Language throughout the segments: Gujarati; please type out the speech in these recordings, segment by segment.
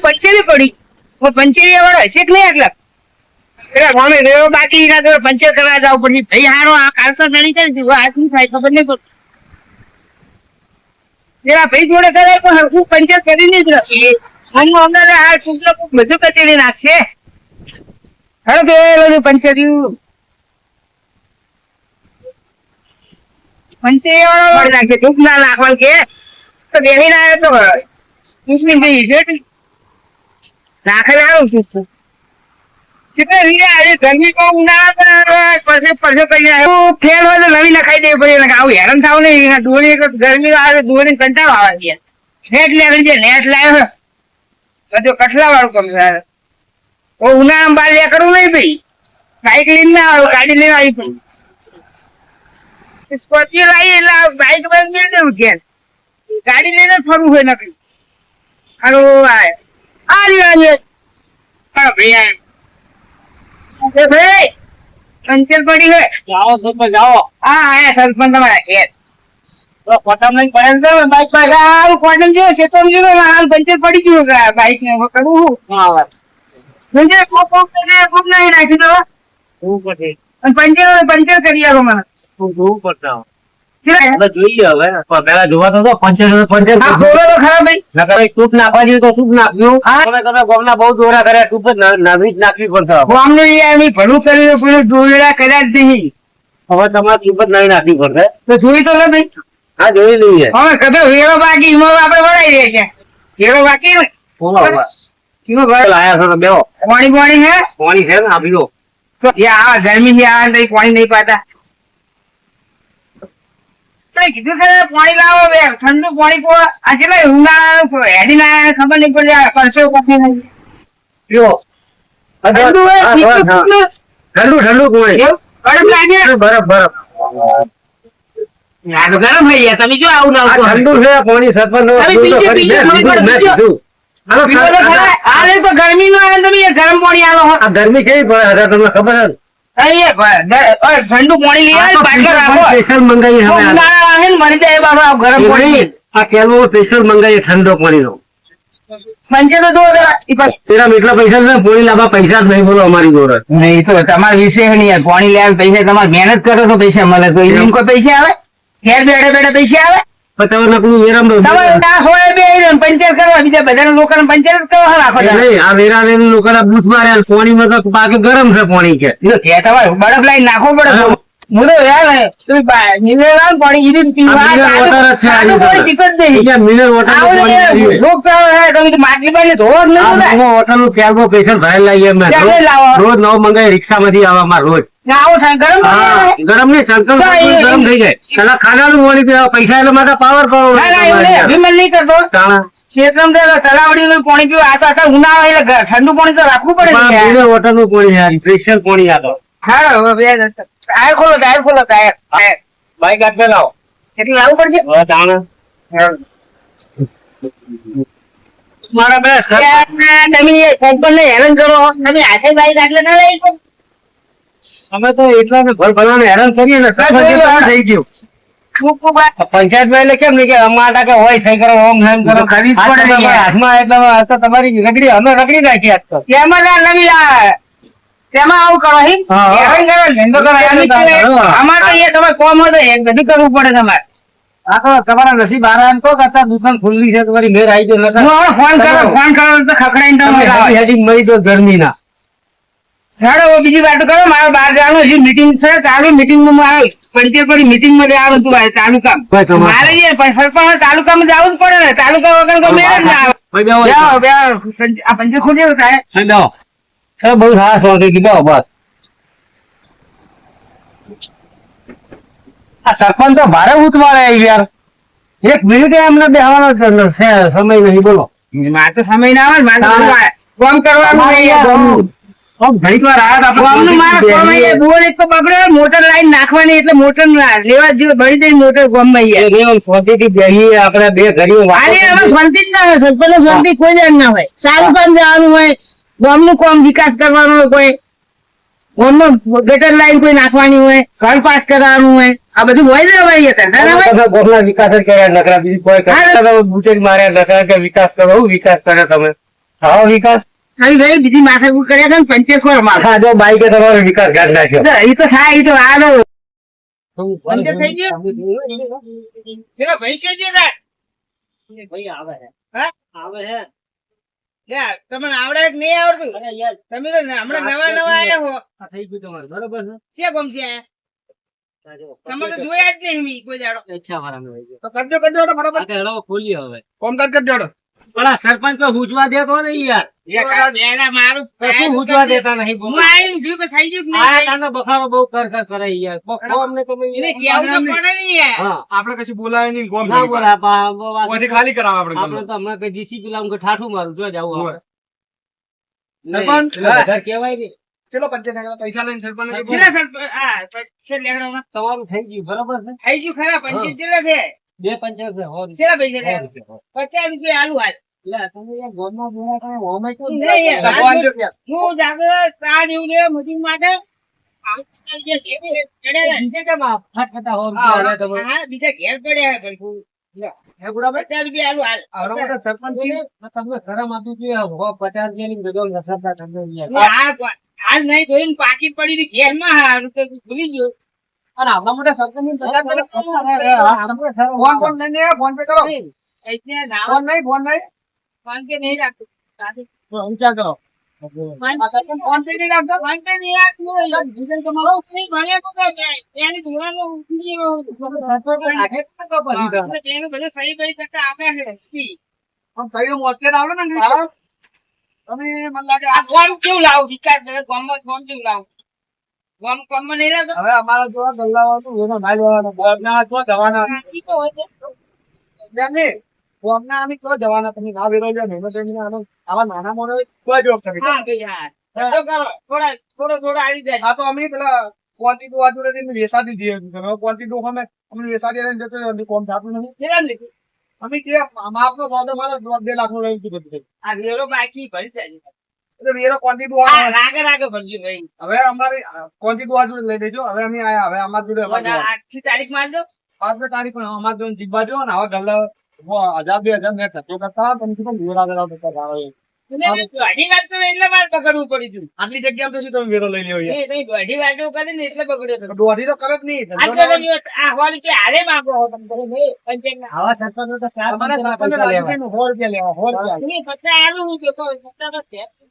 પંચેરી પણ વાળો હશે કે નહીં એટલે રેવો બાકી પંચર કરવા જાવ પછી ભાઈ હારો આ કાલસર ગણી કરી દીધું આ થાય ખબર નહીં ભાઈ જોડે કરે તો પંચર કરીને જ રાખીએ મનમાં અંદર આ ટૂંકલો બધું કચેડી નાખશે. હવે તો બધું પંચર્યું પંચે વાળો નાખશે. દુઃખ નાખવાનું કે તો તો ગરમી ઉનાળા પરસે પછી કઈ આવ્યું નવી નખાઈ દેવી પડે એટલે આવું હેરાન થાવ નહીં. ગરમી આવે દોરી કંટાળો આવે છે. નેટ લેવલ છે નેટ લાવ્યો બધું કઠલા વાળું કમ સારું ઓ ઉનાળામાં લે કરવું નહીં ભાઈ. બાઈક લઈને ના ગાડી લઈને આવી પડી સ્કોર્પિયો લાવી એટલે બાઈક બાઈક મેળ દેવું ઘેર. ગાડી લઈને ફરવું હોય નકરી. હાલો આય. આરી આ રહ્યો. હા ભાઈ એ ભાઈ? પંચર પડી હે જાઓ સરપંચ જાઓ. હા આયા સરપંચ તમારા ઘેર. તો કોટમ લઈને પડે છે ને બાઈક પર હાલ કોટમ જેવો શેતમ જેવો ને હાલ પંચર પડી ગયું છે બાઈક ને કરવું હા વાત? પંચર કોક કોક કરીને કોક નહીં નાખી દો હું પછી? અને પંચર પંચર કરી આવો મને. હું જોવું? હવે જોઈએ હવે પેલા જોવા તો ટૂપ નાખવા જેવી તો ટૂપ નાખ્યું તમે તમે ગોમના બહુ દોરા કર્યા ટૂપ જ જ નાખવી પડશે હવે. એ એમ ભલું કર્યું પેલું દોરડા કર્યા જ નહીં. હવે તમારે ટૂપ જ નવી નાખવી પડશે. તો જોઈ તો લે ભાઈ. હા જોઈ લઈએ. હવે કદો વેરો બાકી એમાં આપણે વળાઈ રહ્યા છે. વેરો બાકી ને? બોલો હવે. લાયા. છો પાણી પાણી હે? પાણી છે ને આપી દો આ ગરમી થી આવે ને પાણી નહીં પાતા. કીધું પાણી લાવો બે ઠંડુ પાણી પો. આ કેટલા ઉનાળા હેડી ના ખબર નહીં પડી આ નહીં પીવો. ઠંડુ. ઠંડુ ઠંડુ પાણી ગરમ લાગે? બરફ બરફ. ગરમ થઈ ગયા. તમે જો આવું ના ઠંડુ છે પાણી સરપંચ ગરમી નો તમે ગરમ પાણી આવો આ ગરમી કેવી પડે? તમને ખબર ઓય, ઠંડુ પાણી લઈ આવે પાછળ રાખો. સ્પેશિયલ મંગાવી હવે. ઉનાળા આવે ને મરી જાય બાબા આ ગરમ પાણી. આ કેલવો સ્પેશિયલ મંગાવી ઠંડો પાણીનો પંચે તો તેરા એટલા પૈસા છે પાણી લાવવા પૈસા જ નહીં બોલો અમારી જોડે. નહીં તો તમારા વિશે નહીં યાર પાણી લેવા પૈસા તમારે મહેનત કરો તો પૈસા મળે તો એમ કોઈ પૈસા આવે? ઘેર બેડે બેડે પૈસા આવે? પણ તમે વેરામ તમારે દાસ હોય બે પંચાયત કરવા બીજા બધા લોકોને પંચાયત કરવા રાખો નહીં, આ વેરા ને લોકોના બૂથ મારે આ પાણીમાં તો બાકી ગરમ છે પાણી કે તમારે બરફ લાઈન નાખવો પડે હા. નું ને હે, નું રોજ નવો મંગાવી રિક્ષામાંથી માંથી આવવામાં રોજ. ને ગરમ ને હા, ગરમ થઈ જાય. પેલા ખાનાનું પાણી પીવા પૈસા એટલે માટે પાવર પાવર ના, ના, કરતો. તાણા. શેતમ તો પાણી પીવું આ તો ઉનાળો એટલે ઠંડુ પાણી તો રાખવું પડે ને વોટરનું પાણી યાર સ્પેશિયલ પાણી આ તો. બે ટાયર ખોલો ટાયર ખોલો ટાયર. બાઈક આપે લાવો એટલે લાવવું પડશે? મારા બે તમે એ સરપંચને હેરાન કરો. તમે હાથે બાઈક આટલે ના લઈ શકો. અમે તો એટલા ને ભર હેરાન કરીએ ને થઈ ગયું. પંચાયતમાં એટલે કેમ નહીં કે અમારા કે હોય સહી કરો ઓમ કરો. પડે હાથમાં એટલે તમારી રગડી અમે રગડી નાખી આજ તો. નવી આ તેમાં આવું કરો હી? ધંધો કરો. અમારે તો એ તમારે કોમ હોય તો એ બધું કરવું પડે તમારે. આ તો તમારા નસીબ આરા એમ કહો કે દુકાન ખુલ્લી છે તમારી મેર આવી ગયો નકર ફોન કરો ફોન કરો તો ખખડાઈને તમે તમે લાવો. હેડી હેડી મરી તો ગરમી ના હેડો બીજી વાત કરો મારે બહાર જવાનું હજી મીટિંગ છે ચાલુ મીટિંગમાં મારે પંચાયત મીટિંગમાં જવાનું હતું ભાઈ તાલુકા મારે જે સરપંચ તાલુકામાં જવું જ પડે ને તાલુકા વગર ના આવે. ભાઈ બેહો બેહો, બેહો. પંચ- આ પંચાયત ખોલી થાય. બહુ સારા બસ. આ સરપંચ તો ભારે ઉતવાળે યાર. એક મિનિટ એમને બેહવાનો સમય નહીં બોલો. મારે તો સમય ના આવે મારે કામ કરવાનું નહીં, ઘડીક વાર આયા તા આપણે ગામનું મારે કામ બેહીએ. અહીંયા બોર એક તો બગડ્યો મોટર લાઈન નાખવાની એટલે મોટર ના- લેવા જ ભણી દઈ જાય મોટર ગોમમાં શાંતિથી બેહીએ, આપણે બે ઘડીઓ શાંતિ જ ના હોય સરપંચ શાંતિ કોઈ જ ના હોય. સારું કામ જવાનું હોય ગામનું કોમ વિકાસ કરવાનો હોય કોઈ ફોનમાં ગટર લાઈન કોઈ નાખવાની હોય ઘર પાસ કરવાનું હોય આ બધું હોય ને ભાઈ. તમે ગોમના વિકાસ જ કર્યા નકરા બીજું કોઈ હા. કરતા તમે માર્યા નકરા કે વિકાસ કરો હું વિકાસ કરે તમે? હા વિકાસ. આવી ભાઈ બીજી માથાકૂટ કર્યા છે ને પંચર ખોર માર હા જો બાઈકે તમારો વિકાસ નાખ્યો. એ તો થાય એ તો આ લો થઈ ગયો? ભાઈ કેજે ભાઈ આવે છે આવે છે યાર તમને આવડે કે નહીં આવડતું? અરે યાર તમે તો હમણાં નવા નવા આયા હો. આ થઈ ગયું તમારું. બરોબર છે? ક્યાં ગમશે આયા આ? જો, તમે તો જોયા જ નહીં કોઈ દાડો. અચ્છા તો કરજો કરજો તો ફટાફટ. હેડો ખોલીએ હવે. કોમકાજ કરજો તો સરપંચ તો પૂછવા દેતો નહીં યાર. બેલા મારું તો શું પૂછવા દેતા નહીં હું કે થઈ ગયું આ નહીં બખારો બહુ કર કર કરે યાર. બખો અમને તમે એને કહેવું તો પડે ને યાર. આપણે કશું બોલાય નહીં ગોમ ના બોલા પા- બહુ વાત- ઓથી ખાલી કરાવે આપણે આપણે તો હમણાં કઈ ડીસી પેલા અમુક ઠાઠું મારું જો જાવું આપણે. સરપંચ? બધા કહેવાય ને ચલો પંચાયત પૈસા લઈને સરપંચ કેટલા સરપંચ- આ પૈસા તમારું થઈ ગયું બરાબર છે? થઈ ગયું ખરા પંચીસ છે? બે પંચાયત છે સો કેટલા પૈસા પચાસ રૂપિયા આલુ હાલ. પચાસ રૂપિયા આલુ હાલ. નહીં પચાસ હાલ ધોઈને પાકી પડી ઘેરમાં ભૂલી ગયો. અને આવડા મોટા સરપંચ ફોન. ફોન લઈને ફોન પે કરો. ફોન નહીં ફોન નહીં. ફોન પે નહીં રાખતું. વિચાર કરો. ફોન ફોન પે નહીં રાખતો. ફોન પે નહીં રાખતું. તમે મને લાગે આ ફોન કેવું લાવું? વિચાર કરે ગોમ કેવું લાવું. નહીં હવે અમારા જેવા ગલ્લાવાળું એનો તો જવાના. અમે તો જવાના. તમે ના વેરો લ્યો મહેનત એમને આનો આવા નાના મોનો કોઈ કરી હા કરો. થોડા થોડો થોડો આવી જાય. આ તો અમે પેલા ક્વોન્ટિટી વાળું રહીને વેચા દીધી એમ કે હવે અમે અમને વેચા દે જતો રહ્યો. કોમ થાતું નહીં કેમ લીધું. અમે કે માપનો સોદો મારો બે લાખ નો રહી છે. બધું આ વેરો બાકી ભરી જાય. એટલે વેરો ક્વોન્ટિટી હા વાળો રાગે રાગે ભરજો ભાઈ. હવે અમારી ક્વોન્ટિટી વાળું લઈ લેજો. હવે અમે આયા હવે અમાર જોડે મને તારીખ માર પાંચ તારીખ પણ અમાર જોડે જીબા જો ને હવે ગલ્લા હજાર બે હજાર ને થતો કરતા તમે શું વેરા વેરા કરતા આવે દોઢી વાત કરો એટલે મારે બગડવું પડી ગયું. આટલી જગ્યા તો શું તમે વેરો લઈ લેવો દોઢી વાત કરે ને એટલે દોઢી તો કરે જ નહીં. આ ધંધો તો ના- તમે આ સો રૂપિયા હારે માંગો તમે. આવા સરપંચો તો સો રૂપિયા લેવા. સો રૂપિયા પચાસ હું જોતો હોય. તો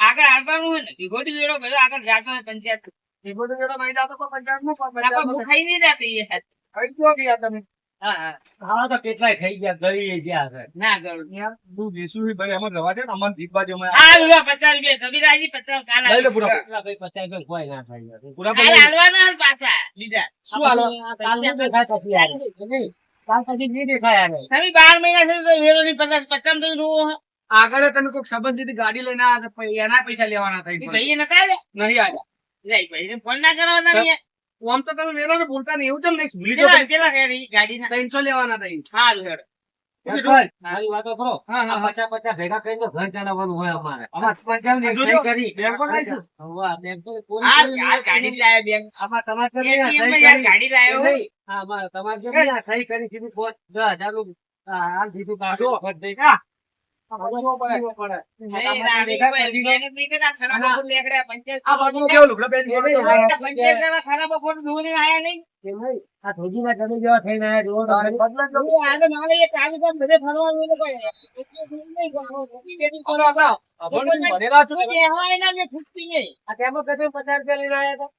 આગળ આવવાનું ને વિગોટી વેરો બધો આગળ જાતો હોય પંચાયત ભીગોટી વેરો નહીં તો પંચાયતનું ભૂખાઈ નહીં જાતી. ખાઈ ગયો તમે હા હા. તો કેટલાય થઈ ગયા ગળી ગયા છે. ના યાર તું દેશું ભાઈ એમાં રવા દે ને અમન દીપા અમે હા રૂપિયા પચાસ રૂપિયા કબીરાજી પચાસ કાલ લઈ લે પૂરા. એટલા કઈ પચાસ કઈ કોઈ ના થાય પૂરા કાલ હાલવાના પાછા. બીજા શું હાલો? કાલનું દેખાય પછી યાર. નહીં, કાલ પછી નહીં દેખાય યાર. તમે બાર મહિના સુધી તો વેરો ની તો આગળ તમે કોઈક સંબંધિત ગાડી લઈને આવ્યા એના પૈસા લેવાના થઈ પણ. ભાઈ નતા લે નહીં આવ્યા લઈ ભાઈ ફોન ના કરવાના આમ તો તમે વેરો બોલતા નહીં એવું કેમ નહીં? ભૂલી કેટલા જાઓ કેટલા છે ઈ ગાડીના. ત્રણસો લેવાના થઈ સારું હેડો. મારી વાતો કરો. હા, હા, આ પચાસ પચાસ ભેગા કરીને ઘર ચલાવવાનું હોય અમારે. ગાડી તમારે. ગાડી તમારે દસ હાલ સીધું પચાસ રૂપિયા લઈને આવ્યા હતા.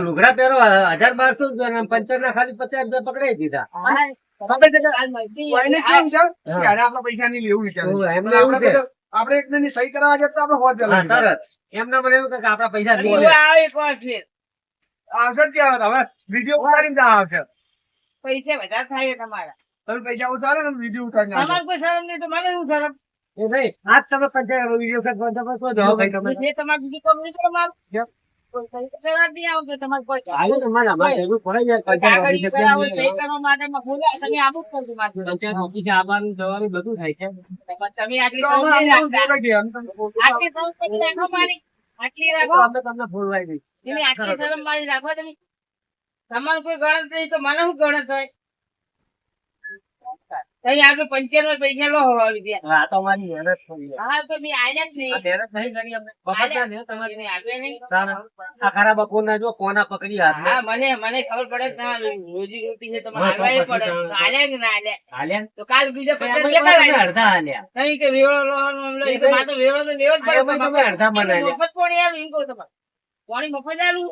લુગડા પહેરો હજાર બારસો ખાલી પચાસ રૂપિયા પકડાઈ દીધા. પૈસા નહીં લેવું આપણે એક જણ સહી કરવા જતા આપણે હોટ તરત એમને મને એવું કે આપડા પૈસા. આવશે ક્યાં હવે. વીડિયો ઉતારીને આવશે. પૈસા વધારે થાય તમારા. તમે પૈસા ઉતારે ને વીડિયો ઉતારીને તમારે કોઈ શરમ નહીં તો મને શું શરમ? એ નહીં આજ તમે પંચાયત વીડિયો કે તમે શું જાઓ ભાઈ તમે. જે તમારે બીજું કોઈ કોઈ. કઈ કોઈ કેમ નહીં જ મારી. બધું. તમારે કોઈ ગણત નહીં તો મને શું ગણત હોય? આપણે પંચાયતમાં પૈસા લો હવા લીધા. હવે આ મહેનત થઈ હા, તો મેં આલ્યા જ નહીં. મહેનત નહીં કરી અમે બફાતા ને તમારી એને નહીં. આ ખરા બપોરના જો કોના પકડી હાથમાં. હા, મને મને ખબર પડે તમારી રોજી રોટી છે તમારે હા, તો આલવાય પછી પડે. તમે- કે ના? હાલ્યા તો કાલ બીજા પચાસ અમે રૂપિયા કાલ તમે આલ્યા. અડધા હાલ્યા. તમે કે વેરો લો ને એ તો મારે તો વેરો તો લેવો જ પડે. તમે અડધા બનાવ્યા. મફત પાણી આલું એમ કહું તમારે. કોણી મફત આલું.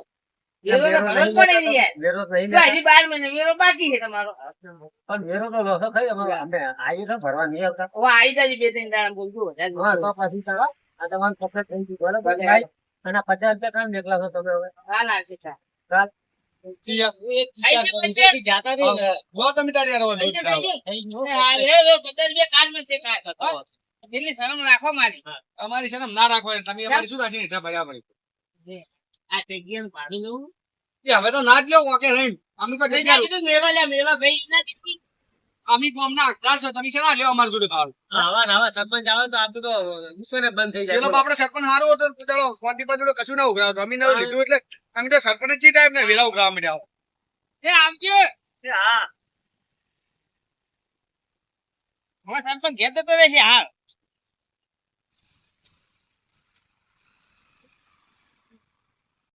વેરો તો વેરો ભરવો જ નહીં પડે યાર. વેરો નહીં હજી બાર મહિને વેરો બાકી છે તમારો? પણ વેરો તો લોસો ખાઈ અમારે અમે આવીએ તો ભરવા નહીં આવતા. હવે આવી જાય બે ત્રણ દાડા બોલજો હા, તો પછી તારા આ તમારું કપડે થઈ ગયું બરાબર? ભાઈ અને પચાસ રૂપિયા કામ નીકળો છો તમે હવે. હા, ના, છે, ચાલ. શરમ અમારી છે ને ના રાખવા તમે અમારી શું રાખી? હેઠા ભર્યા પડી. આ જગ્યાનું ભાડું લેવું હવે તો ના જ લ્યો ઓકે નહીં અમે તો મેં જગ્યા કીધું મેવા લે મેવા ભાઈ ના કીધું અમે ગામના હકદાર છો તમે છે લ્યો અમાર જોડે ભાવ આવા ને આવા સરપંચ આવે તો આપણું તો ગુસ્સો ને બંધ થઈ પેલો જાય આપણે સરપંચ સારું હતો તો ચાલો સ્વાતિ પર જોડે કશું ના ઉઘરાવતો અમે નવું લીધું એટલે અમે તો સરપંચ જી ટાઈપ ને વેલા ઉઘરાવા માંડ્યા એ આવજો હા. હવે સરપંચ ઘેર તો રહેશે હા.